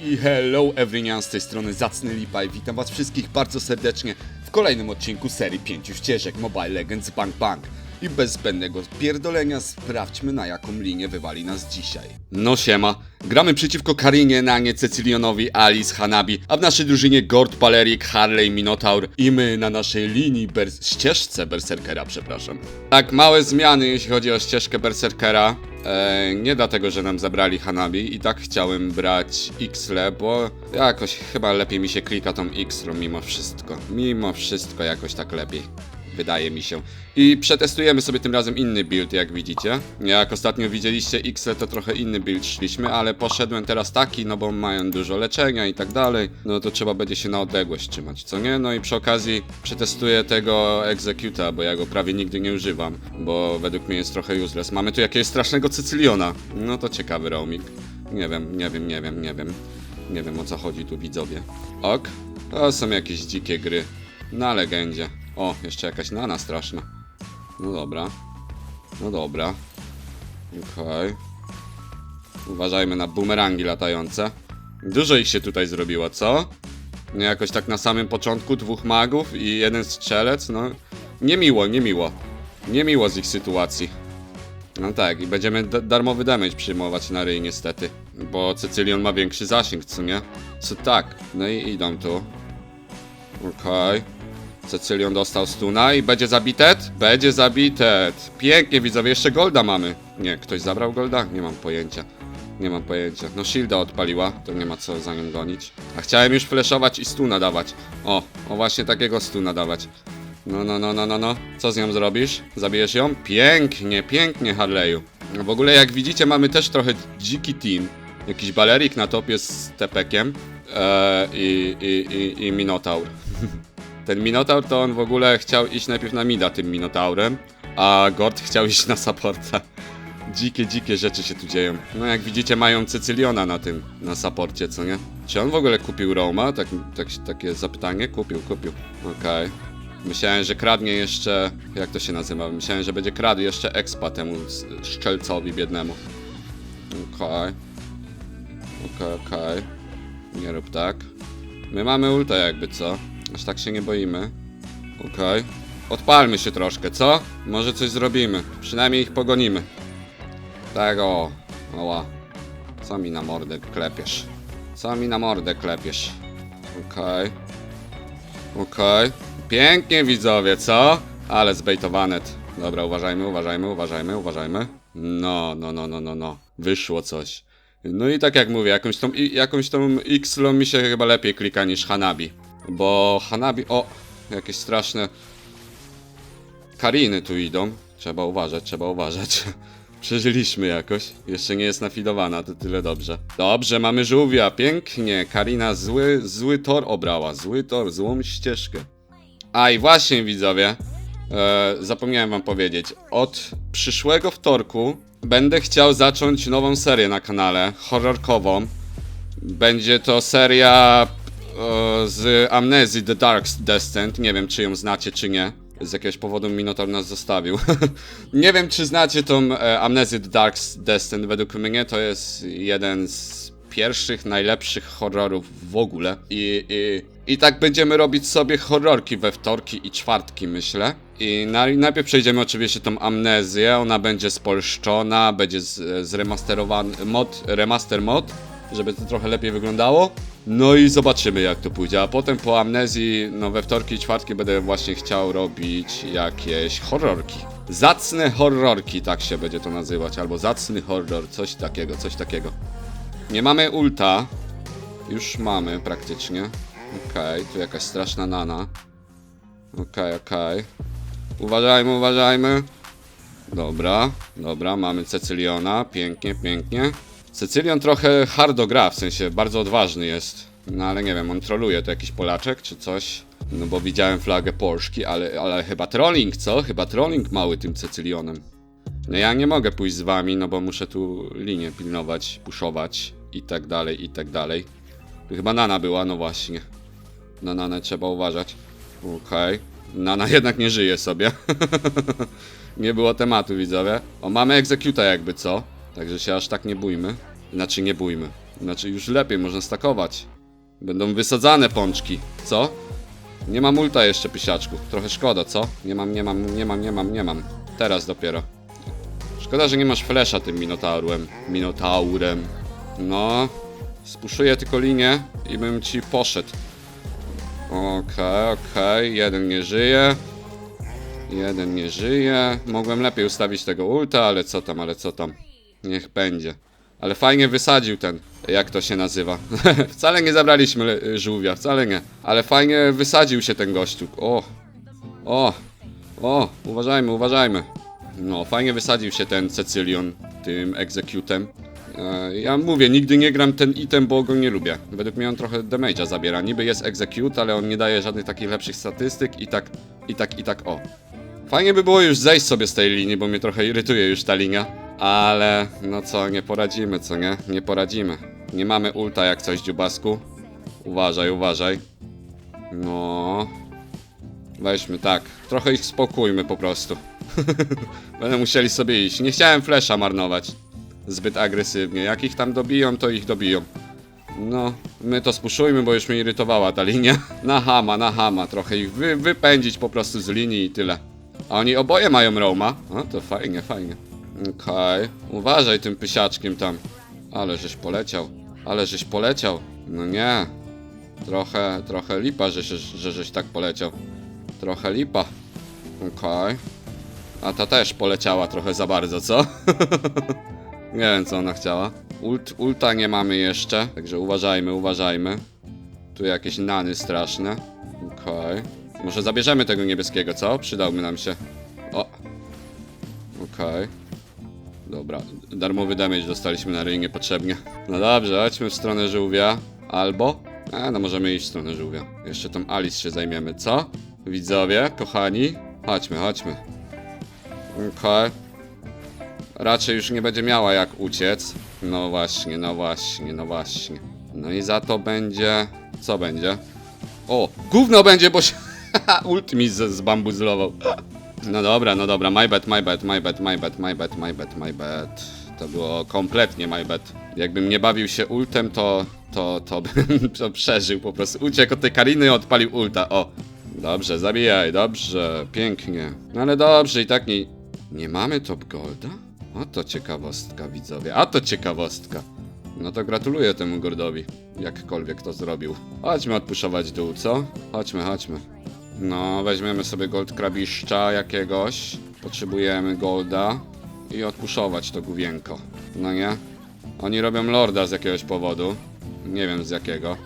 I hello everyone, z tej strony Zacny Lipaj, witam was wszystkich bardzo serdecznie w kolejnym odcinku serii 5 ścieżek Mobile Legends Bang Bang. I bez zbędnego pierdolenia sprawdźmy na jaką linię wywali nas dzisiaj. No siema, gramy przeciwko Karinie, Nanie, Cecilionowi, Alice, Hanabi, a w naszej drużynie Gord, Palerik, Harley, Minotaur i my na naszej linii, bers- ścieżce Berserkera, przepraszam. Tak, małe zmiany jeśli chodzi o ścieżkę Berserkera. E, nie dlatego, że nam zabrali Hanabi i tak chciałem brać Xle, bo jakoś chyba lepiej mi się klika tą Xlą mimo wszystko. Mimo wszystko jakoś tak lepiej. Wydaje mi się. I przetestujemy sobie tym razem inny build, jak widzicie. Jak ostatnio widzieliście Xle, to trochę inny build szliśmy, ale poszedłem teraz taki, no bo mają dużo leczenia i tak dalej. No to trzeba będzie się na odległość trzymać, co nie? No i przy okazji przetestuję tego Executa, bo ja go prawie nigdy nie używam, bo według mnie jest trochę useless. Mamy tu jakiegoś strasznego Cecyliona. No to ciekawy roaming. Nie wiem, nie wiem, nie wiem, nie wiem. Nie wiem o co chodzi tu widzowie. Ok, to są jakieś dzikie gry. Na legendzie. O, jeszcze jakaś nana straszna. No dobra. No dobra. Okej. Uważajmy na bumerangi latające. Dużo ich się tutaj zrobiło, co? Nie jakoś tak na samym początku dwóch magów i jeden strzelec, no. Niemiło, niemiło. Niemiło z ich sytuacji. No tak, i będziemy da- darmowy damage przyjmować na ryj niestety. Bo Cecylion ma większy zasięg, co nie? Co tak? No i idą tu. Okej. Cecylion dostał stuna i będzie zabitet? Będzie zabitet. Pięknie widzowie, jeszcze golda mamy. Nie, ktoś zabrał golda? Nie mam pojęcia. Nie mam pojęcia. No shielda odpaliła, to nie ma co za nią gonić. A chciałem już flashować i stuna dawać. O, o właśnie takiego stuna dawać. No, no, no, no, no, no. Co z nią zrobisz? Zabijesz ją? Pięknie, pięknie, Harley'u. No w ogóle jak widzicie mamy też trochę dziki team. Jakiś balerik na topie z tepekiem eee, i, i, i, i Minotaur. Ten Minotaur to on w ogóle chciał iść najpierw na mida tym Minotaurem, a Gord chciał iść na supporta. Dzikie, dzikie rzeczy się tu dzieją. No jak widzicie mają Cecyliona na tym, na supporcie, co nie? Czy on w ogóle kupił Roma? Tak, tak, takie zapytanie? Kupił, kupił. Okej. Myślałem, że kradnie jeszcze... Jak to się nazywa? Myślałem, że będzie kradł jeszcze expa temu szczelcowi biednemu. Okej. Okej, okej. Nie rób tak. My mamy ulta jakby, co? Aż tak się nie boimy. Okej. Odpalmy się troszkę, co? Może coś zrobimy. Przynajmniej ich pogonimy. Tak o. Oła. Co mi na mordę klepiesz? Co mi na mordę klepiesz? Okej. Okej. Pięknie widzowie, co? Ale zbejtowane. Dobra, uważajmy, uważajmy, uważajmy, uważajmy. No, no, no, no, no, no. Wyszło coś. No i tak jak mówię, jakąś tą, jakąś tą X-lą mi się chyba lepiej klika niż Hanabi. Bo Hanabi... O! Jakieś straszne... Kariny tu idą. Trzeba uważać, trzeba uważać. Przeżyliśmy jakoś. Jeszcze nie jest nafidowana, to tyle dobrze. Dobrze, mamy żółwia, pięknie. Karina zły, zły tor obrała. Zły tor, złą ścieżkę. A i właśnie widzowie, e, zapomniałem wam powiedzieć. Od przyszłego wtorku będę chciał zacząć nową serię na kanale, horrorkową. Będzie to seria z Amnesia The Dark Descent. Nie wiem, czy ją znacie, czy nie. Z jakiegoś powodu Minotaur nas zostawił. nie wiem, czy znacie tą e, Amnesia The Dark Descent. Według mnie to jest jeden z pierwszych, najlepszych horrorów w ogóle. I, i, i tak będziemy robić sobie horrorki we wtorki i czwartki, myślę. I na, najpierw przejdziemy oczywiście tą amnezję, ona będzie spolszczona, będzie z- zremasterowany mod, remaster mod, żeby to trochę lepiej wyglądało. No i zobaczymy jak to pójdzie, a potem po amnezji, no we wtorki i czwartki będę właśnie chciał robić jakieś horrorki. Zacne horrorki, tak się będzie to nazywać, albo zacny horror, coś takiego, coś takiego. Nie mamy ulta, już mamy praktycznie. Okej, tu jakaś straszna nana. Okej, okej. Uważajmy, uważajmy. Dobra, dobra, mamy Cecyliona. Pięknie, pięknie. Cecylion trochę hardo gra, w sensie bardzo odważny jest. No ale nie wiem, on troluje to jakiś Polaczek czy coś. No bo widziałem flagę Polski, ale, ale chyba trolling, co? Chyba trolling mały tym Cecylionem. No ja nie mogę pójść z wami, no bo muszę tu linię pilnować, puszować i tak dalej, i tak dalej. Tu chyba Nana była, no właśnie. Na Nanę trzeba uważać. Okej. Nana jednak nie żyje sobie. nie było tematu, widzowie. O, mamy Executa jakby co. Także się aż tak nie bójmy. Znaczy nie bójmy. Znaczy już lepiej, można stakować. Będą wysadzane pączki, co? Nie mam ulta jeszcze, pysiaczku. Trochę szkoda, co? Nie mam, nie mam, nie mam, nie mam, nie mam. Teraz dopiero. Szkoda, że nie masz flesza tym Minotaurem. Minotaurem. No. Spuszuję tylko linię i bym ci poszedł. Okej, okej. Jeden nie żyje. Jeden nie żyje. Mogłem lepiej ustawić tego ulta, ale co tam, ale co tam. Niech będzie. Ale fajnie wysadził ten, jak to się nazywa. wcale nie zabraliśmy le- żółwia, wcale nie. Ale fajnie wysadził się ten gościu. O, o, o, uważajmy, uważajmy. No, fajnie wysadził się ten Cecylion tym executem. E, Ja mówię, nigdy nie gram ten item, bo go nie lubię. Według mnie on trochę damage'a zabiera. Niby jest execute, ale on nie daje żadnych takich lepszych statystyk i tak, i tak, i tak, o. Fajnie by było już zejść sobie z tej linii, bo mnie trochę irytuje już ta linia. Ale, no co, nie poradzimy, co nie? Nie poradzimy. Nie mamy ulta jak coś, dziubasku. Uważaj, uważaj. No. Weźmy tak. Trochę ich spokójmy po prostu. Będę musieli sobie iść. Nie chciałem flesza marnować. Zbyt agresywnie. Jak ich tam dobiją, to ich dobiją. No, my to spuszujmy, bo już mnie irytowała ta linia. Na hama, na hama. Trochę ich wy, wypędzić po prostu z linii i tyle. A oni oboje mają Roma. O, to fajnie, fajnie. Okej. Uważaj tym pysiaczkiem tam. Ale żeś poleciał. Ale żeś poleciał. No nie. Trochę, trochę lipa, że, że, że żeś tak poleciał. Trochę lipa. Okej. A ta też poleciała trochę za bardzo, co? nie wiem, co ona chciała. Ult, ulta nie mamy jeszcze, także uważajmy, uważajmy. Tu jakieś nany straszne. Okej. Może zabierzemy tego niebieskiego, co? Przydałby nam się. O. Okej. Dobra, darmowy damage dostaliśmy na ryj niepotrzebnie. No dobrze, chodźmy w stronę żółwia. Albo... A, no możemy iść w stronę żółwia. Jeszcze tą Alice się zajmiemy, co? Widzowie, kochani. Chodźmy, chodźmy. Okej. Raczej już nie będzie miała jak uciec. No właśnie, no właśnie, no właśnie. No i za to będzie... Co będzie? O, gówno będzie, bo się... Ult mi z- zbambuzlował. No dobra, no dobra, my bad, my bad, my bad, my bad, my bad, my bad, my bad. To było kompletnie my bad. Jakbym nie bawił się ultem, to, to, to bym to przeżył po prostu. Uciekł od tej Kariny i odpalił ulta, o. Dobrze, zabijaj, dobrze, pięknie. No ale dobrze, i tak nie... Nie mamy top golda? O to ciekawostka, widzowie, a to ciekawostka. No to gratuluję temu Gordowi, jakkolwiek to zrobił. Chodźmy odpuszować dół, co? Chodźmy, chodźmy. No, weźmiemy sobie gold krabiszcza jakiegoś. Potrzebujemy golda. I odpuszować to główienko. No nie? Oni robią lorda z jakiegoś powodu. Nie wiem z jakiego.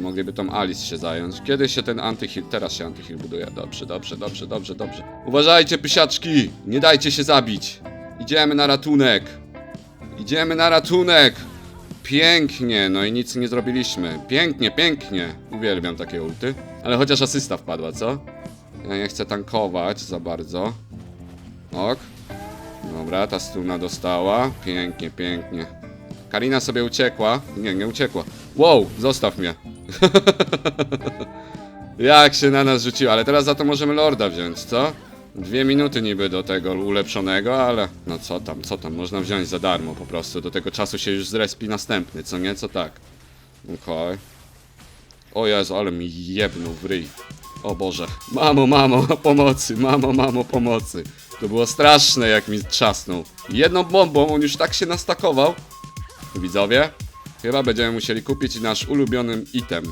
Mogliby tą Alice się zająć. Kiedy się ten antyheal... Teraz się antyheal buduje. Dobrze, dobrze, dobrze, dobrze, dobrze. Uważajcie, pysiaczki! Nie dajcie się zabić! Idziemy na ratunek! Idziemy na ratunek! Pięknie, no i nic nie zrobiliśmy. Pięknie, pięknie. Uwielbiam takie ulty. Ale chociaż asysta wpadła, co? Ja nie chcę tankować za bardzo. Ok. Dobra, ta struna dostała. Pięknie, pięknie. Karina sobie uciekła. Nie, nie uciekła. Wow, zostaw mnie. Jak się na nas rzuciła, ale teraz za to możemy Lorda wziąć, co? Dwie minuty niby do tego ulepszonego, ale no co tam, co tam, można wziąć za darmo po prostu. Do tego czasu się już zrespi następny, co nie? Co tak? Okej. O Jezu, ale mi jebnął w ryj. O Boże. Mamo, mamo, pomocy, mamo, mamo, pomocy. To było straszne, jak mi trzasnął. Jedną bombą on już tak się nastakował. Widzowie, chyba będziemy musieli kupić nasz ulubiony item.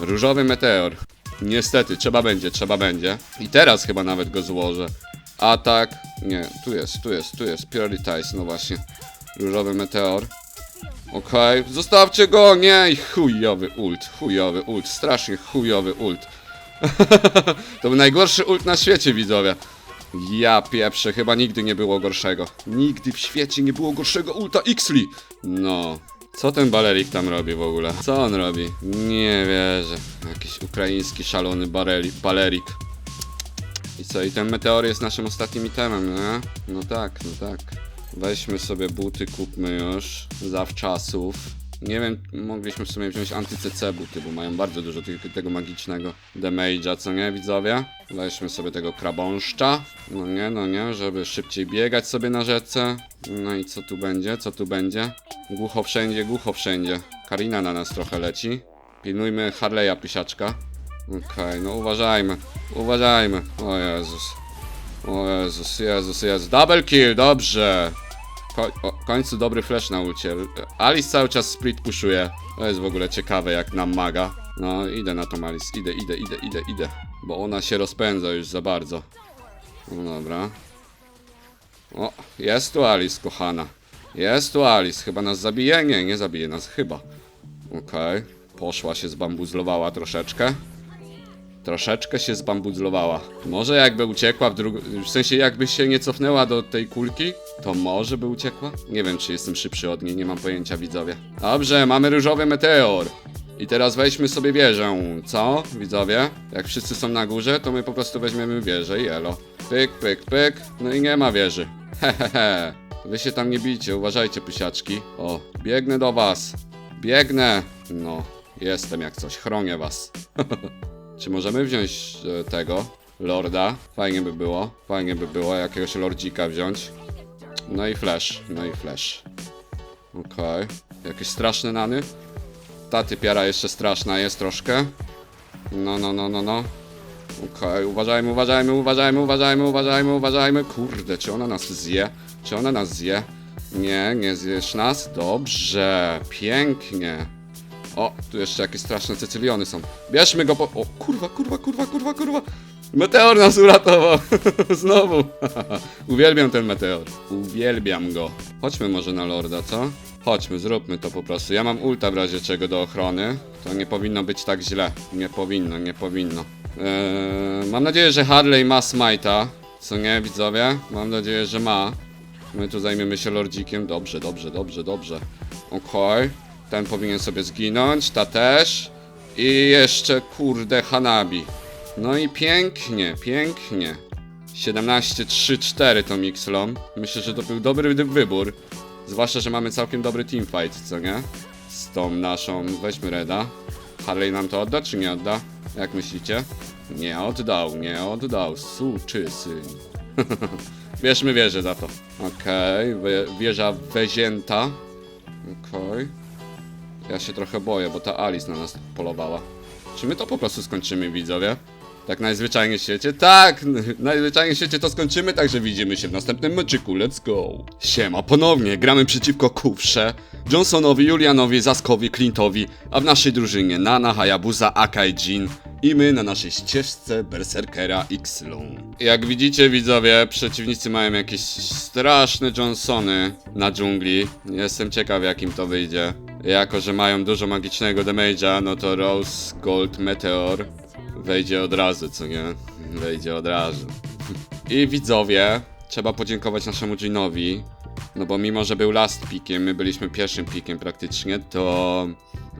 Różowy meteor. Niestety, trzeba będzie, trzeba będzie. I teraz chyba nawet go złożę. Atak. Nie, tu jest, tu jest, tu jest. Prioritize, no właśnie. Różowy meteor. Okej, zostawcie go, nie! I chujowy ult, chujowy ult, strasznie chujowy ult. to był najgorszy ult na świecie, widzowie. Ja pieprzę, chyba nigdy nie było gorszego. Nigdy w świecie nie było gorszego ulta Xli. No. Co ten balerik tam robi w ogóle? Co on robi? Nie wierzę. Jakiś ukraiński szalony bareli, balerik. I co, i ten meteor jest naszym ostatnim itemem, nie? No tak, no tak. Weźmy sobie buty, kupmy już. Zawczasów. Nie wiem, mogliśmy w sumie wziąć anty-CC buty, bo mają bardzo dużo tego magicznego damage'a, co nie, widzowie? Weźmy sobie tego krabąszcza. No nie, no nie, żeby szybciej biegać sobie na rzece. No i co tu będzie, co tu będzie? Głucho wszędzie, głucho wszędzie. Karina na nas trochę leci. Pilnujmy Harley'a pysiaczka. Okej, no uważajmy, uważajmy. O Jezus. O Jezus, Jezus, Jezus. Double kill, dobrze. Ko o, końcu dobry flash na ulcie. Alice cały czas split pushuje. To jest w ogóle ciekawe jak nam maga. No, idę na tą Alice. Idę, idę, idę, idę, idę. Bo ona się rozpędza już za bardzo. No dobra. O, jest tu Alice, kochana. Jest tu Alice. Chyba nas zabije? Nie, nie zabije nas, chyba. Okej. Poszła się zbambuzlowała troszeczkę. Troszeczkę się zbambuzlowała. Może jakby uciekła w drugą... W sensie jakby się nie cofnęła do tej kulki, to może by uciekła? Nie wiem, czy jestem szybszy od niej, nie mam pojęcia, widzowie. Dobrze, mamy różowy meteor. I teraz weźmy sobie wieżę, co, widzowie? Jak wszyscy są na górze, to my po prostu weźmiemy wieżę i elo. Pyk, pyk, pyk, no i nie ma wieży. Hehehe. Wy się tam nie bijcie, uważajcie, pysiaczki. O, biegnę do was. Biegnę. No, jestem jak coś, chronię was. Czy możemy wziąć e, tego lorda? Fajnie by było. Fajnie by było jakiegoś lordzika wziąć. No i flash, no i flash. Okej. Jakieś straszne nany? Ta typiara jeszcze straszna jest troszkę. No, no, no, no, no. Okej, uważajmy, uważajmy, uważajmy, uważajmy, uważajmy, uważajmy. Kurde, czy ona nas zje? Czy ona nas zje? Nie, nie zjesz nas? Dobrze, pięknie. O, tu jeszcze jakieś straszne cecyliony są. Bierzmy go po... O, kurwa, kurwa, kurwa, kurwa, kurwa. Meteor nas uratował. Znowu. Uwielbiam ten meteor. Uwielbiam go. Chodźmy może na lorda, co? Chodźmy, zróbmy to po prostu. Ja mam ulta w razie czego do ochrony. To nie powinno być tak źle. Nie powinno, nie powinno. Eee, mam nadzieję, że Harley ma smite'a. Co nie, widzowie? Mam nadzieję, że ma. My tu zajmiemy się lordzikiem. Dobrze, dobrze, dobrze, dobrze. Okej. Ten powinien sobie zginąć, ta też. I jeszcze, kurde, Hanabi. No i pięknie, pięknie. 17-3-4 to Mixlom. Myślę, że to był dobry wy- wybór. Zwłaszcza, że mamy całkiem dobry teamfight, co nie? Z tą naszą, weźmy Reda. Harley nam to odda, czy nie odda? Jak myślicie? Nie oddał, nie oddał. Suczy syn. Bierzmy wieżę za to. Okej, wie- wieża wezięta. Okej. Ja się trochę boję, bo ta Alice na nas polowała. Czy my to po prostu skończymy, widzowie? Tak najzwyczajniej w świecie? Tak! Najzwyczajniej w świecie to skończymy, także widzimy się w następnym meczyku. Let's go! Siema, ponownie gramy przeciwko Kufrze, Johnsonowi, Julianowi, Zaskowi, Clintowi, a w naszej drużynie Nana, Hayabusa, Akai, Jin i my na naszej ścieżce Berserkera X-Lung. Jak widzicie, widzowie, przeciwnicy mają jakieś straszne Johnsony na dżungli. Jestem ciekaw, jakim to wyjdzie. Jako, że mają dużo magicznego damage'a, no to Rose Gold Meteor wejdzie od razu, co nie? Wejdzie od razu. I widzowie, trzeba podziękować naszemu Jinowi, no bo mimo, że był last pickiem, my byliśmy pierwszym pickiem praktycznie, to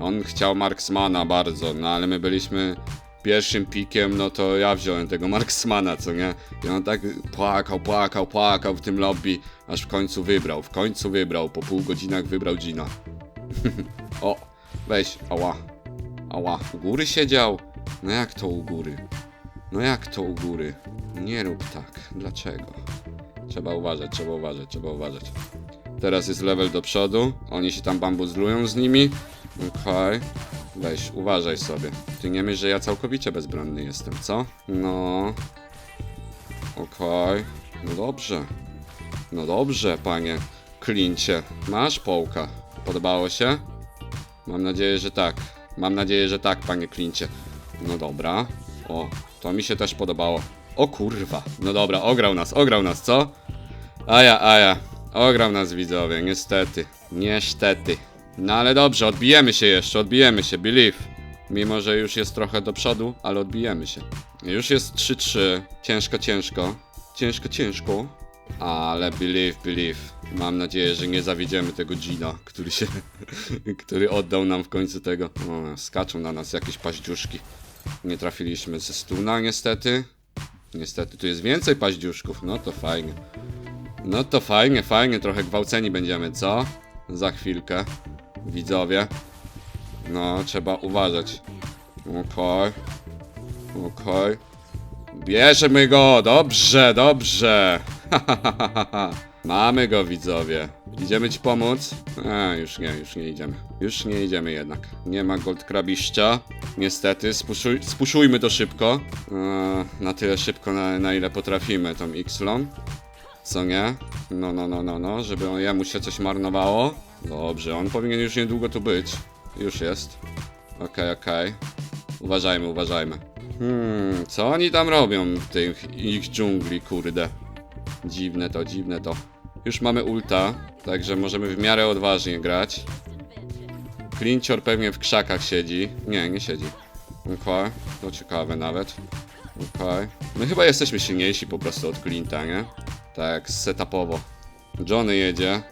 on chciał Marksmana bardzo, no ale my byliśmy pierwszym pikiem, no to ja wziąłem tego Marksmana, co nie? I on tak płakał, płakał, płakał w tym lobby, aż w końcu wybrał, w końcu wybrał, po pół godzinach wybrał Gina. o, weź, ała, ała, u góry siedział? No jak to u góry? No jak to u góry? Nie rób tak, dlaczego? Trzeba uważać, trzeba uważać, trzeba uważać. Teraz jest level do przodu, oni się tam bambuzlują z nimi. Okej. Weź, uważaj sobie. Ty nie myśl, że ja całkowicie bezbronny jestem, co? No. Okej. No dobrze. No dobrze, panie Klincie. Masz połka. Podobało się? Mam nadzieję, że tak. Mam nadzieję, że tak, panie Klincie. No dobra. O, to mi się też podobało. O kurwa. No dobra, ograł nas, ograł nas, co? Aja, aja. Ograł nas widzowie, niestety. Niestety. No ale dobrze, odbijemy się jeszcze, odbijemy się, believe. Mimo, że już jest trochę do przodu, ale odbijemy się. Już jest 3-3. Ciężko, ciężko. Ciężko, ciężko. Ale believe, believe. Mam nadzieję, że nie zawiedziemy tego Gina, który się... który oddał nam w końcu tego. O, skaczą na nas jakieś paździuszki. Nie trafiliśmy ze stuna niestety. Niestety, tu jest więcej paździuszków, no to fajnie. No to fajnie, fajnie, trochę gwałceni będziemy, co? Za chwilkę. widzowie. No, trzeba uważać. Okej. Okej. Bierzemy go! Dobrze, dobrze! Mamy go, widzowie. Idziemy ci pomóc? A, już nie, już nie idziemy. Już nie idziemy jednak. Nie ma gold krabiszcza. Niestety, spuszuj, spuszujmy to szybko. Na tyle szybko, na, na ile potrafimy tą X-lą. Co nie? No, no, no, no, no, żeby on- jemu się coś marnowało. Dobrze, on powinien już niedługo tu być. Już jest. Okej, okej. Uważajmy, uważajmy. Hmm, co oni tam robią w tych ich dżungli, kurde? Dziwne to, dziwne to. Już mamy ulta, także możemy w miarę odważnie grać. Klincior pewnie w krzakach siedzi. Nie, nie siedzi. Okej, to ciekawe nawet. Okej. My chyba jesteśmy silniejsi po prostu od Clint'a, nie? Tak, setupowo. Johnny jedzie.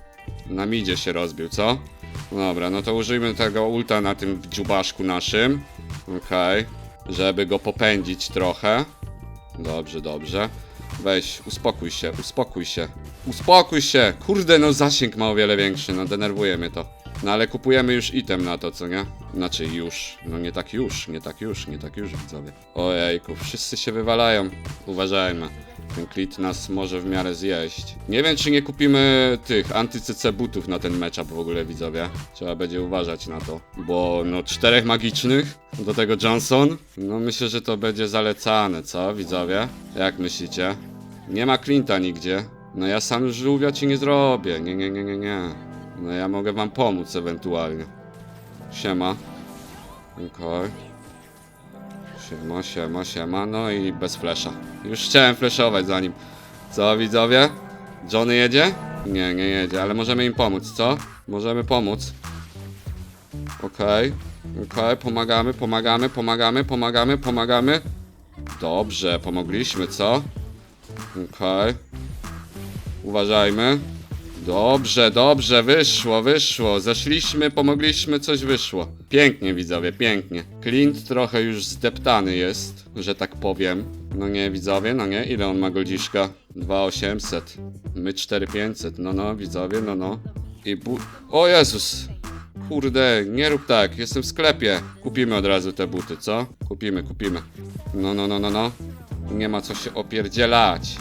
Na midzie się rozbił, co? Dobra, no to użyjmy tego ulta na tym dziubaszku naszym. Okej. Żeby go popędzić trochę. Dobrze, dobrze. Weź, uspokój się, uspokój się. Uspokój się! Kurde, no zasięg ma o wiele większy, no denerwuje mnie to. No ale kupujemy już item na to, co nie? Znaczy już. No nie tak już, nie tak już, nie tak już, widzowie. Ojejku, wszyscy się wywalają. Uważajmy. Ten klit nas może w miarę zjeść. Nie wiem, czy nie kupimy tych anty-CC butów na ten matchup w ogóle, widzowie. Trzeba będzie uważać na to. Bo no czterech magicznych, do tego Johnson. No myślę, że to będzie zalecane, co, widzowie? Jak myślicie? Nie ma Clint'a nigdzie. No ja sam żółwia ci nie zrobię. Nie, nie, nie, nie, nie. No ja mogę wam pomóc ewentualnie. Siema. Okej. Siema, siema, siema. No i bez flesza. Już chciałem fleszować za nim. Co widzowie? Johnny jedzie? Nie, nie jedzie, ale możemy im pomóc, co? Możemy pomóc. Okej. Okej, pomagamy, pomagamy, pomagamy, pomagamy, pomagamy. Dobrze, pomogliśmy, co? Okej. Uważajmy. Dobrze, dobrze, wyszło, wyszło. Zeszliśmy, pomogliśmy, coś wyszło. Pięknie, widzowie, pięknie. Clint trochę już zdeptany jest, że tak powiem. No nie, widzowie, no nie. Ile on ma goldziszka? 2800. My 4500. No, no, widzowie, no, no. I bu... O Jezus! Kurde, nie rób tak, jestem w sklepie. Kupimy od razu te buty, co? Kupimy, kupimy. No, no, no, no, no. Nie ma co się opierdzielać.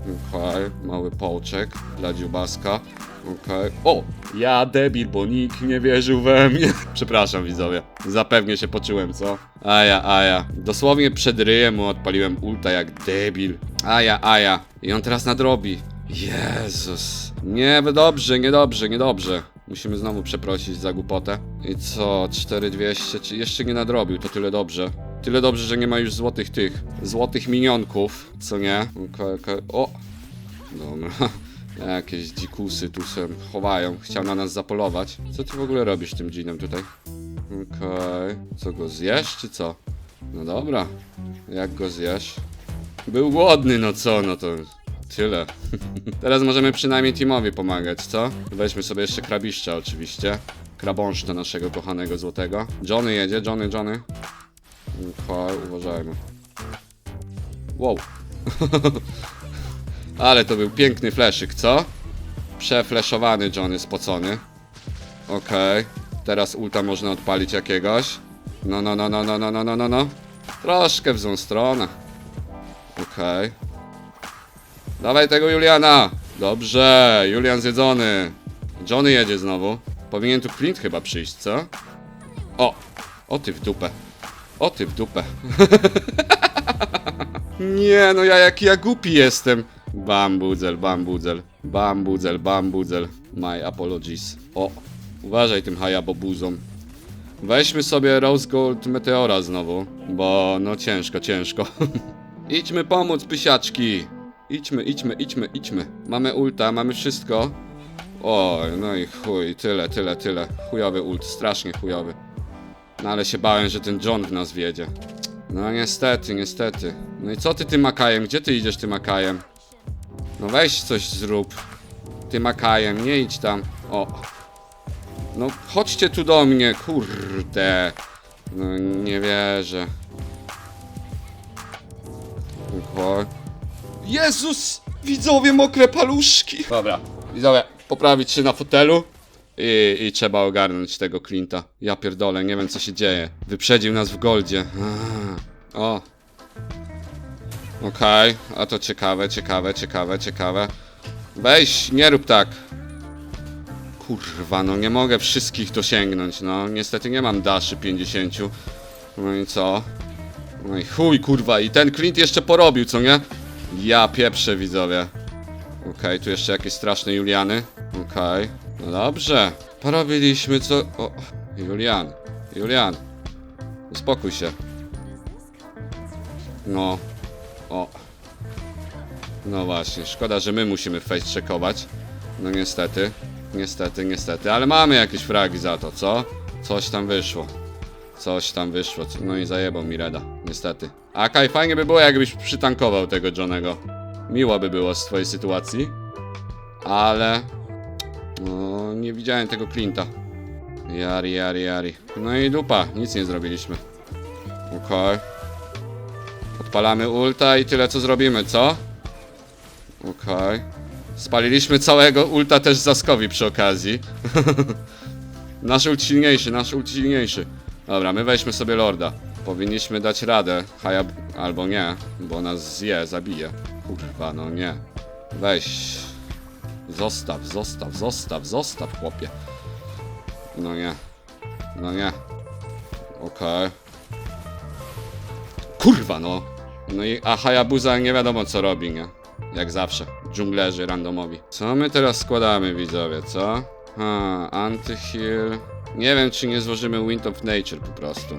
Okej, mały połczek dla dziubaska. Okej. O! Ja debil, bo nikt nie wierzył we mnie. Przepraszam widzowie. Zapewnie się poczułem, co? Aja, aja. Dosłownie przed ryjem mu odpaliłem ulta jak debil. Aja, aja. I on teraz nadrobi. Jezus. Nie, dobrze, niedobrze, niedobrze. Musimy znowu przeprosić za głupotę. I co? 4200, czy jeszcze nie nadrobił, to tyle dobrze. Tyle dobrze, że nie ma już złotych tych, złotych minionków, co nie? O! Dobra. Jakieś dzikusy tu się chowają. Chciał na nas zapolować. Co ty w ogóle robisz tym dżinem tutaj? Okej. Co go zjesz, czy co? No dobra. Jak go zjesz? Był głodny, no co, no to tyle. Teraz możemy przynajmniej teamowi pomagać, co? Weźmy sobie jeszcze krabiszcza oczywiście. Krabąszcza naszego kochanego złotego. Johnny jedzie, Johnny, Johnny. Okej, uważajmy. Wow. Ale to był piękny fleszyk, co? Przefleszowany Johnny spocony. Okej. Teraz ulta można odpalić jakiegoś. No, no, no, no, no, no, no, no, no, no. Troszkę w złą stronę. Okej. Dawaj tego Juliana! Dobrze, Julian zjedzony. Johnny jedzie znowu. Powinien tu Clint chyba przyjść, co? O! O ty w dupę. O ty w dupę. Nie, no ja jaki ja głupi jestem. Bambudzel, bambudzel, bambudzel, bambudzel. My apologies. O, uważaj tym hayabobuzom. Weźmy sobie Rose Gold Meteora znowu, bo no ciężko, ciężko. idźmy pomóc, pysiaczki. Idźmy, idźmy, idźmy, idźmy. Mamy ulta, mamy wszystko. Oj, no i chuj, tyle, tyle, tyle. Chujowy ult, strasznie chujowy. No ale się bałem, że ten John w nas wiedzie. No niestety, niestety. No i co ty tym akajem? Gdzie ty idziesz tym akajem? No weź coś zrób. Tym akajem, nie idź tam. O. No chodźcie tu do mnie, kurde. No nie wierzę. Okej. Jezus! Widzowie, mokre paluszki! Dobra, widzowie, poprawić się na fotelu. I, I trzeba ogarnąć tego Clint'a. Ja pierdolę, nie wiem co się dzieje. Wyprzedził nas w goldzie. O. Okej, a to ciekawe, ciekawe, ciekawe, ciekawe. Weź, nie rób tak. Kurwa, no nie mogę wszystkich dosięgnąć, no. Niestety nie mam daszy 50. No i co? No i chuj, kurwa, i ten Clint jeszcze porobił, co nie? Ja pieprzę, widzowie. Okej, tu jeszcze jakieś straszne Juliany. Okej, no dobrze. Porobiliśmy co... O, Julian, Julian. Uspokój się. No. O. No właśnie, szkoda, że my musimy face checkować. No niestety. Niestety, niestety, ale mamy jakieś fragi za to, co? Coś tam wyszło. Coś tam wyszło, no i zajebał mi Reda, niestety. A Kaj, fajnie by było, jakbyś przytankował tego Johnego. Miło by było z twojej sytuacji. Ale... No, nie widziałem tego Clint'a. Jari, jari, jari. No i dupa, nic nie zrobiliśmy. Okej. Odpalamy ulta i tyle co zrobimy, co? Okej. Spaliliśmy całego ulta też Zaskowi przy okazji. nasz ult silniejszy, nasz ult silniejszy. Dobra, my weźmy sobie Lorda. Powinniśmy dać radę. Hayab... albo nie, bo nas zje, zabije. Kurwa, no nie. Weź. Zostaw, zostaw, zostaw, zostaw, chłopie. No nie. No nie. Okej. Kurwa, no. No i a Hayabusa nie wiadomo co robi, nie? Jak zawsze. Dżunglerzy randomowi. Co my teraz składamy, widzowie, co? Ha, anti-heal. Nie wiem, czy nie złożymy Wind of Nature po prostu.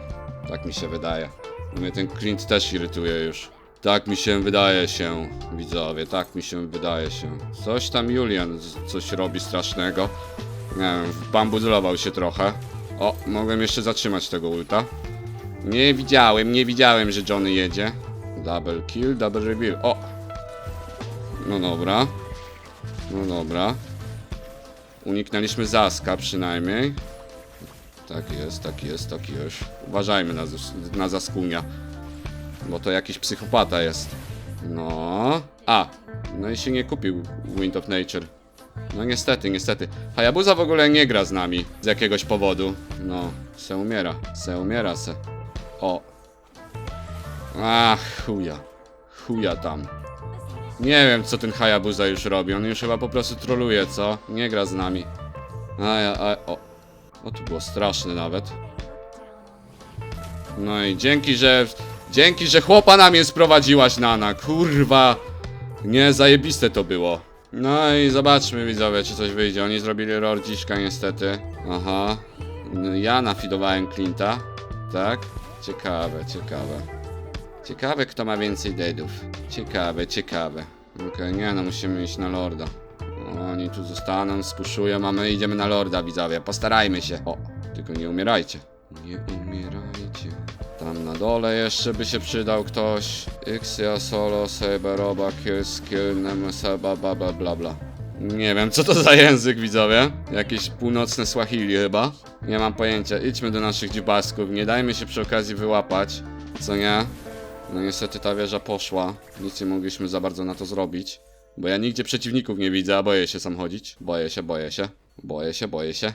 Tak mi się wydaje. Mnie ten Clint też irytuje już. Tak mi się wydaje się, widzowie, tak mi się wydaje się. Coś tam Julian coś robi strasznego. Nie wiem, bambuzulował się trochę. O, mogłem jeszcze zatrzymać tego ulta. Nie widziałem, nie widziałem, że Johnny jedzie. Double kill, double reveal. O! No dobra. No dobra. Uniknęliśmy zaska przynajmniej. Tak jest, tak jest, tak jest. Uważajmy na, na zaskunia. Bo to jakiś psychopata jest. No. A! No i się nie kupił Wind of Nature. No niestety, niestety. Hayabusa w ogóle nie gra z nami. Z jakiegoś powodu. No. Se umiera. Se umiera se. O. Ach, chuja. Chuja tam. Nie wiem, co ten Hayabusa już robi. On już chyba po prostu troluje, co? Nie gra z nami. A a, o. O, tu było straszne nawet. No i dzięki, że... Dzięki, że chłopa na mnie sprowadziłaś, Nana. Kurwa. Nie, zajebiste to było. No i zobaczmy, widzowie, czy coś wyjdzie. Oni zrobili rordziszka, niestety. Aha. No, Ja nafidowałem Clint'a. Tak? Ciekawe, ciekawe. Ciekawe, kto ma więcej deadów. Ciekawe, ciekawe. Okej, nie no, musimy iść na Lorda. Oni tu zostaną, spuszują, a my idziemy na Lorda, widzowie. Postarajmy się. O, tylko nie umierajcie. Nie umierajcie. Tam na dole jeszcze by się przydał ktoś. Xia, Solo, Saberoba, Kill, Skill, Nemesis, bla bla bla bla. Nie wiem, co to za język, widzowie. Jakieś północne Swahili chyba. Nie mam pojęcia. Idźmy do naszych dziubasków. Nie dajmy się przy okazji wyłapać. Co nie? No niestety ta wieża poszła. Nic nie mogliśmy za bardzo na to zrobić. Bo ja nigdzie przeciwników nie widzę, a boję się sam chodzić. Boję się, boję się. Boję się, boję się.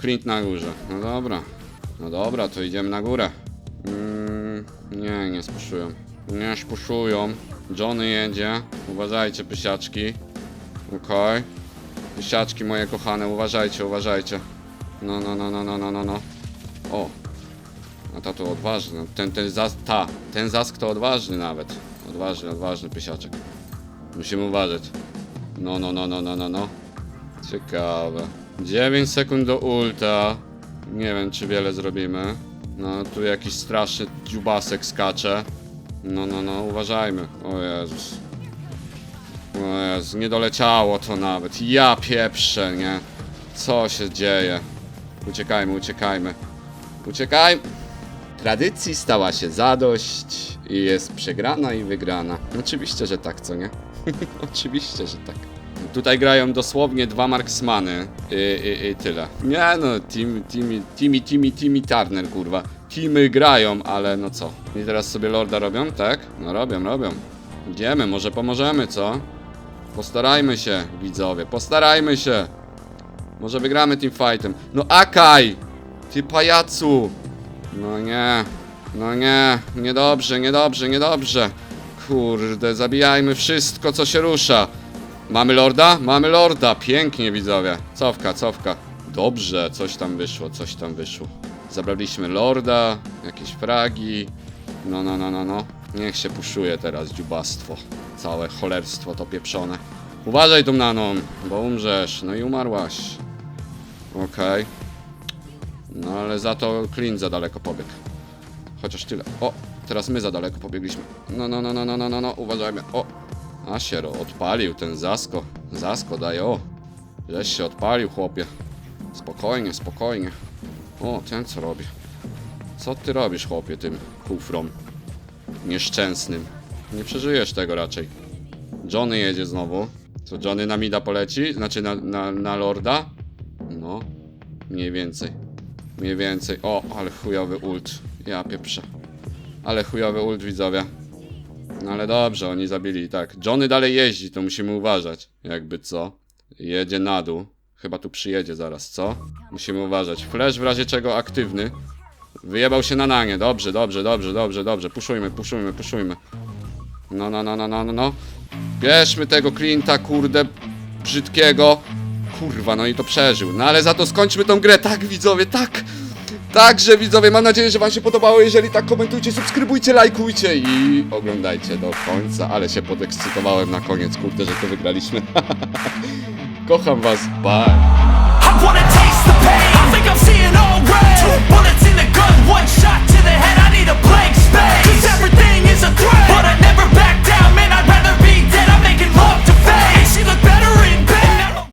Clint na górze. No dobra. No dobra, to idziemy na górę. Mm, nie, nie spuszują. Nie spuszują. Johnny jedzie. Uważajcie, pysiaczki. Okej. Pysiaczki moje kochane, uważajcie, uważajcie. No, no, no, no, no, no, no, no. O. A ta to odważny. Ten, ten zas... Ta. Ten zask to odważny nawet. Odważny, odważny pysiaczek. Musimy uważać. No, no, no, no, no, no, no. Ciekawe. 9 sekund do ulta. Nie wiem, czy wiele zrobimy. No, tu jakiś straszny dziubasek skacze. No, no, no, uważajmy. O Jezus. O Jezus, nie doleciało to nawet. Ja pieprzę, nie? Co się dzieje? Uciekajmy, uciekajmy. Uciekajmy! Tradycji stała się zadość i jest przegrana i wygrana. Oczywiście, że tak, co nie? Oczywiście, że tak. Tutaj grają dosłownie dwa marksmany i, i, i tyle. Nie no, team, team, teamy, teamy, teamy Turner, kurwa. Teamy grają, ale no co? I teraz sobie Lorda robią, tak? No robią, robią. Idziemy, może pomożemy, co? Postarajmy się, widzowie, postarajmy się. Może wygramy teamfightem. No Akaj! Ty pajacu! No nie, no nie, niedobrze, niedobrze, niedobrze. Kurde, zabijajmy wszystko, co się rusza. Mamy lorda? Mamy lorda, pięknie widzowie. Cofka, cofka. Dobrze, coś tam wyszło, coś tam wyszło. Zabraliśmy lorda, jakieś fragi. No, no, no, no, no. Niech się puszuje teraz dziubastwo. Całe cholerstwo to pieprzone. Uważaj tą naną, bo umrzesz. No i umarłaś. Okej. No ale za to Clint za daleko pobiegł. Chociaż tyle. O, teraz my za daleko pobiegliśmy. No, no, no, no, no, no, no, no. uważajmy. O, Asiero, odpalił ten Zasko. Zasko daje, o. Żeś się odpalił, chłopie. Spokojnie, spokojnie. O, ten co robi? Co ty robisz, chłopie, tym kufrom? Nieszczęsnym. Nie przeżyjesz tego raczej. Johnny jedzie znowu. Co, Johnny na mida poleci? Znaczy na, na, na lorda? No, mniej więcej. Mniej więcej. O, ale chujowy ult. Ja pieprzę. Ale chujowy ult, widzowie. No ale dobrze, oni zabili tak. Johnny dalej jeździ, to musimy uważać. Jakby co. Jedzie na dół. Chyba tu przyjedzie zaraz, co? Musimy uważać. Flash w razie czego aktywny. Wyjebał się na nanie. Dobrze, dobrze, dobrze, dobrze, dobrze. Puszujmy, puszujmy, puszujmy. No, no, no, no, no, no, no. Bierzmy tego Clint'a, kurde, brzydkiego. Kurwa, no i to przeżył. No ale za to skończmy tą grę. Tak, widzowie, tak. Także widzowie, mam nadzieję, że wam się podobało. Jeżeli tak, komentujcie, subskrybujcie, lajkujcie i oglądajcie do końca. Ale się podekscytowałem na koniec, kurde, że to wygraliśmy. Kocham was, bye.